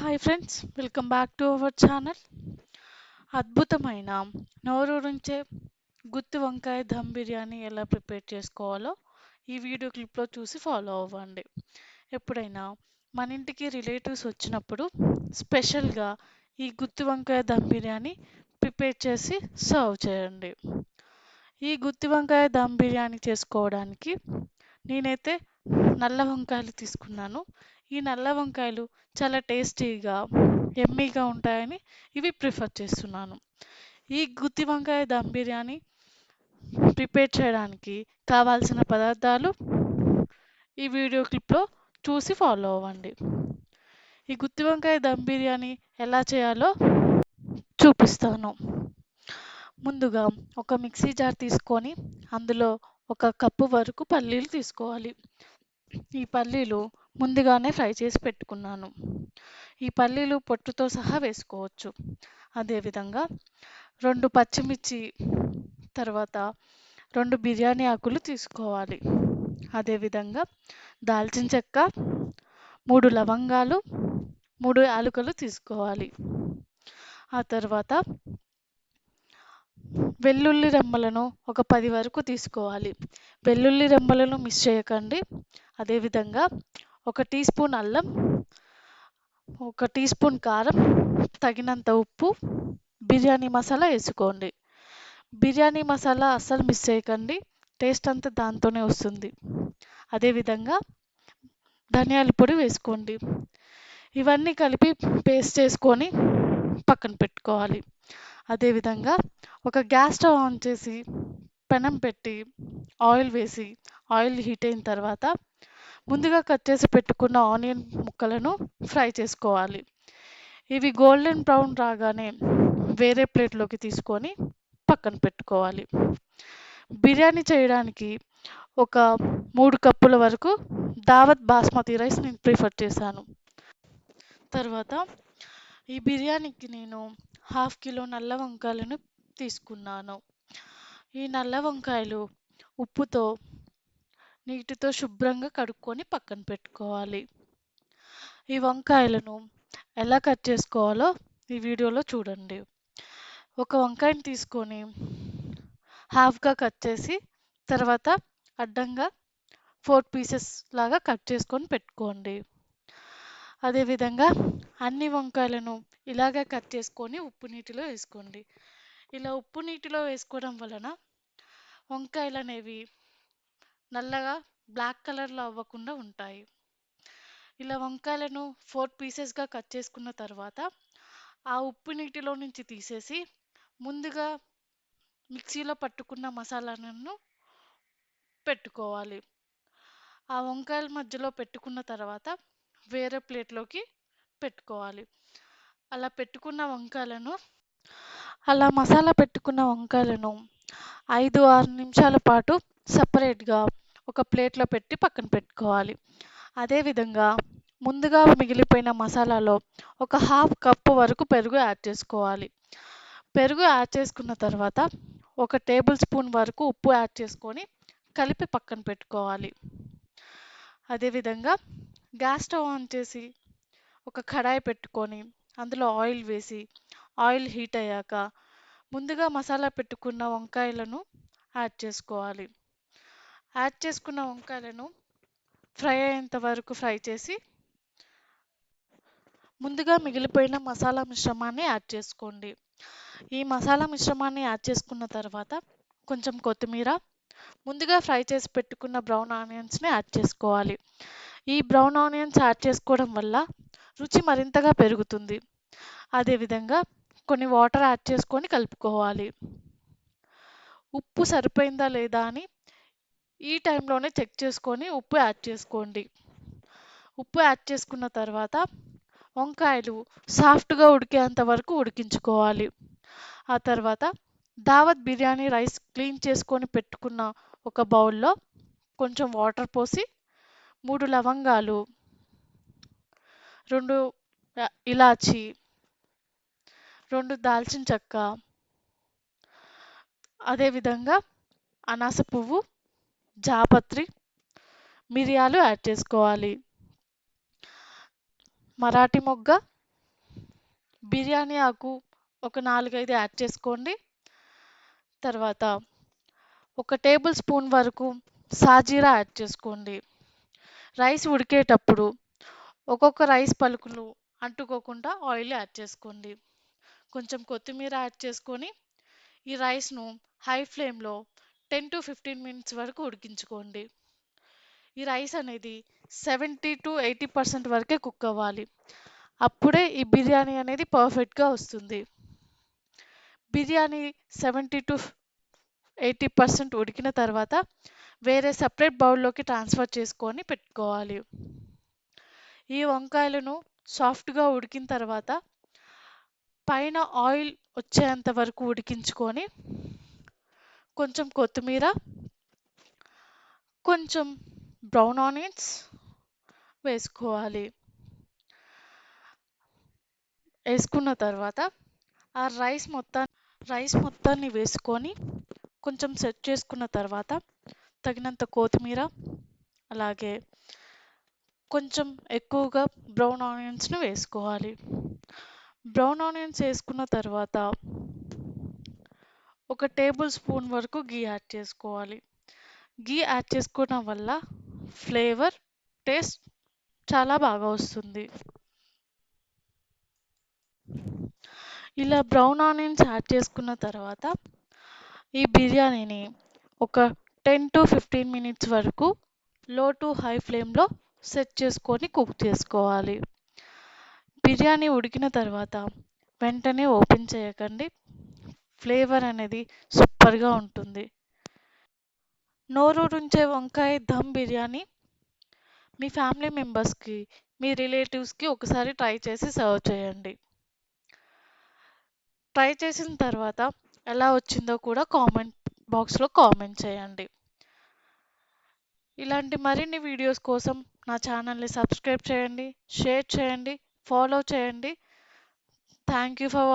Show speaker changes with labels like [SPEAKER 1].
[SPEAKER 1] Hi friends welcome back to our channel అద్భుతమైన నోరూరించే గుత్తి వంకాయ దమ్ బిర్యానీ ఎలా ప్రిపేర్ చేసుకోవాలో ఈ వీడియో క్లిప్లో చూసి ఫాలో అవ్వండి. ఎప్పుడైనా మన ఇంటికి రిలేటివ్స్ వచ్చినప్పుడు స్పెషల్గా ఈ గుత్తి వంకాయ దమ్ బిర్యానీ ప్రిపేర్ చేసి సర్వ్ చేయండి. ఈ గుత్తి వంకాయ దమ్ బిర్యానీ చేసుకోవడానికి నేనైతే నల్ల వంకాయలు తీసుకున్నాను. ఈ నల్ల వంకాయలు చాలా టేస్టీగా ఎమ్మీగా ఉంటాయని ఇవి ప్రిఫర్ చేస్తున్నాను. ఈ గుత్తి వంకాయ దమ్ బిర్యానీ ప్రిపేర్ చేయడానికి కావాల్సిన పదార్థాలు ఈ వీడియో క్లిప్లో చూసి ఫాలో అవ్వండి. ఈ గుత్తి వంకాయ దమ్ బిర్యానీ ఎలా చేయాలో చూపిస్తాను. ముందుగా ఒక మిక్సీ జార్ తీసుకొని అందులో ఒక కప్పు వరకు పల్లీలు తీసుకోవాలి. ఈ పల్లీలు ముందుగానే ఫ్రై చేసి పెట్టుకున్నాను. ఈ పల్లీలు పొట్టుతో సహా వేసుకోవచ్చు. అదేవిధంగా రెండు పచ్చిమిర్చి తర్వాత రెండు బిర్యానీ ఆకులు తీసుకోవాలి. అదేవిధంగా దాల్చిన చెక్క మూడు లవంగాలు మూడు యాలకులు తీసుకోవాలి. ఆ తర్వాత వెల్లుల్లి రెమ్మలను ఒక పది వరకు తీసుకోవాలి. వెల్లుల్లి రెమ్మలను మిస్ చేయకండి. అదేవిధంగా ఒక టీ స్పూన్ అల్లం ఒక టీ స్పూన్ కారం తగినంత ఉప్పు బిర్యానీ మసాలా వేసుకోండి. బిర్యానీ మసాలా అస్సలు మిస్ చేయకండి. టేస్ట్ అంతా దాంతోనే వస్తుంది. అదేవిధంగా ధనియాల పొడి వేసుకోండి. ఇవన్నీ కలిపి పేస్ట్ చేసుకొని పక్కన పెట్టుకోవాలి. అదేవిధంగా ఒక గ్యాస్ స్టవ్ ఆన్ చేసి పెనం పెట్టి ఆయిల్ వేసి ఆయిల్ హీట్ అయిన తర్వాత ముందుగా కట్ చేసి పెట్టుకున్న ఆనియన్ ముక్కలను ఫ్రై చేసుకోవాలి. ఇవి గోల్డెన్ బ్రౌన్ రాగానే వేరే ప్లేట్లోకి తీసుకొని పక్కన పెట్టుకోవాలి. బిర్యానీ చేయడానికి ఒక మూడు కప్పుల వరకు దావత్ బాస్మతి రైస్ నేను ప్రిఫర్ చేశాను. తర్వాత ఈ బిర్యానీకి నేను హాఫ్ కిలో నల్ల వంకాయలను తీసుకున్నాను. ఈ నల్ల వంకాయలు ఉప్పుతో నీటితో శుభ్రంగా కడుక్కొని పక్కన పెట్టుకోవాలి. ఈ వంకాయలను ఎలా కట్ చేసుకోవాలో ఈ వీడియోలో చూడండి. ఒక వంకాయని తీసుకొని హాఫ్గా కట్ చేసి తర్వాత అడ్డంగా ఫోర్ పీసెస్ లాగా కట్ చేసుకొని పెట్టుకోండి. అదేవిధంగా అన్ని వంకాయలను ఇలాగే కట్ చేసుకొని ఉప్పు నీటిలో వేసుకోండి. ఇలా ఉప్పు నీటిలో వేసుకోవడం వలన వంకాయలు అనేవి నల్లగా బ్లాక్ కలర్లో అవ్వకుండా ఉంటాయి. ఇలా వంకాయలను ఫోర్ పీసెస్గా కట్ చేసుకున్న తర్వాత ఆ ఉప్పు నీటిలో నుంచి తీసేసి ముందుగా మిక్సీలో పట్టుకున్న మసాలాలను పెట్టుకోవాలి. ఆ వంకాయల మధ్యలో పెట్టుకున్న తర్వాత వేరే ప్లేట్లోకి పెట్టుకోవాలి. అలా పెట్టుకున్న వంకాయలను అలా మసాలా పెట్టుకున్న వంకాయలను ఐదు ఆరు నిమిషాల పాటు సపరేట్గా ఒక ప్లేట్లో పెట్టి పక్కన పెట్టుకోవాలి. అదేవిధంగా ముందుగా మిగిలిపోయిన మసాలాలో ఒక హాఫ్ కప్పు వరకు పెరుగు యాడ్ చేసుకోవాలి. పెరుగు యాడ్ చేసుకున్న తర్వాత ఒక టేబుల్ స్పూన్ వరకు ఉప్పు యాడ్ చేసుకొని కలిపి పక్కన పెట్టుకోవాలి. అదేవిధంగా గ్యాస్ స్టవ్ ఆన్ చేసి ఒక కడాయి పెట్టుకొని అందులో ఆయిల్ వేసి ఆయిల్ హీట్ అయ్యాక ముందుగా మసాలా పెట్టుకున్న వంకాయలను యాడ్ చేసుకోవాలి. యాడ్ చేసుకున్న వంకాయలను ఫ్రై అయ్యేంత వరకు ఫ్రై చేసి ముందుగా మిగిలిపోయిన మసాలా మిశ్రమాన్ని యాడ్ చేసుకోండి. ఈ మసాలా మిశ్రమాన్ని యాడ్ చేసుకున్న తర్వాత కొంచెం కొత్తిమీర ముందుగా ఫ్రై చేసి పెట్టుకున్న బ్రౌన్ ఆనియన్స్ని యాడ్ చేసుకోవాలి. ఈ బ్రౌన్ ఆనియన్స్ యాడ్ చేసుకోవడం వల్ల రుచి మరింతగా పెరుగుతుంది. అదేవిధంగా కొన్ని వాటర్ యాడ్ చేసుకొని కలుపుకోవాలి. ఉప్పు సరిపోయిందా లేదా అని ఈ టైంలోనే చెక్ చేసుకొని ఉప్పు యాడ్ చేసుకోండి. ఉప్పు యాడ్ చేసుకున్న తర్వాత వంకాయలు సాఫ్ట్గా ఉడికేంత వరకు ఉడికించుకోవాలి. ఆ తర్వాత దావత్ బిర్యానీ రైస్ క్లీన్ చేసుకొని పెట్టుకున్న ఒక బౌల్లో కొంచెం వాటర్ పోసి మూడు లవంగాలు రెండు ఇలాచి రెండు దాల్చిన చెక్క అదేవిధంగా అనాస పువ్వు జాపత్రి మిరియాలు యాడ్ చేసుకోవాలి. మరాఠీ మొగ్గ బిర్యానీ ఆకు ఒక నాలుగైదు యాడ్ చేసుకోండి. తర్వాత ఒక టేబుల్ స్పూన్ వరకు సాజీరా యాడ్ చేసుకోండి. రైస్ ఉడికేటప్పుడు ఒక్కొక్క రైస్ పలుకులు అంటుకోకుండా ఆయిల్ యాడ్ చేసుకోండి. కొంచెం కొత్తిమీర యాడ్ చేసుకొని ఈ రైస్ను హై ఫ్లేమ్లో టెన్ టు ఫిఫ్టీన్ మినిట్స్ వరకు ఉడికించుకోండి. ఈ రైస్ అనేది సెవెంటీ టు ఎయిటీ పర్సెంట్ వరకే కుక్ అవ్వాలి. అప్పుడే ఈ బిర్యానీ అనేది పర్ఫెక్ట్గా వస్తుంది. Biryani seventy to eighty percent ఉడికిన తర్వాత వేరే సపరేట్ బౌల్లోకి ట్రాన్స్ఫర్ చేసుకొని పెట్టుకోవాలి. ఈ వంకాయలను సాఫ్ట్గా ఉడికిన తర్వాత పైన ఆయిల్ వచ్చేంత వరకు ఉడికించుకొని కొంచెం కొత్తిమీర కొంచెం బ్రౌన్ ఆనియన్స్ వేసుకోవాలి. వేసుకున్న తర్వాత ఆ రైస్ మొత్తం రైస్ మొత్తాన్ని వేసుకొని కొంచెం సెట్ చేసుకున్న తర్వాత తగినంత కొత్తిమీర అలాగే కొంచెం ఎక్కువగా బ్రౌన్ ఆనియన్స్ను వేసుకోవాలి. బ్రౌన్ ఆనియన్స్ వేసుకున్న తర్వాత ఒక టేబుల్ స్పూన్ వరకు గీ యాడ్ చేసుకోవాలి. గీ యాడ్ చేసుకోవడం వల్ల ఫ్లేవర్ టేస్ట్ చాలా బాగా వస్తుంది. ఇలా బ్రౌన్ ఆనియన్స్ యాడ్ చేసుకున్న తర్వాత ఈ బిర్యానీని ఒక టెన్ టు ఫిఫ్టీన్ మినిట్స్ వరకు లో టు హై ఫ్లేమ్లో సెట్ చేసుకొని కుక్ చేసుకోవాలి. బిర్యానీ ఉడికిన తర్వాత వెంటనే ఓపెన్ చేయకండి. ఫ్లేవర్ అనేది సూపర్గా ఉంటుంది. నోరూరించే వంకాయ దమ్ బిర్యానీ మీ ఫ్యామిలీ మెంబర్స్కి మీ రిలేటివ్స్కి ఒకసారి ట్రై చేసి సర్వ్ చేయండి. ట్రై చేసిన తర్వాత ఎలా వచ్చిందో కూడా కామెంట్ బాక్స్లో కామెంట్ చేయండి. ఇలాంటి మరిన్ని వీడియోస్ కోసం నా ఛానల్ని సబ్స్క్రైబ్ చేయండి షేర్ చేయండి. ఫాలో చేయండి. Thank you for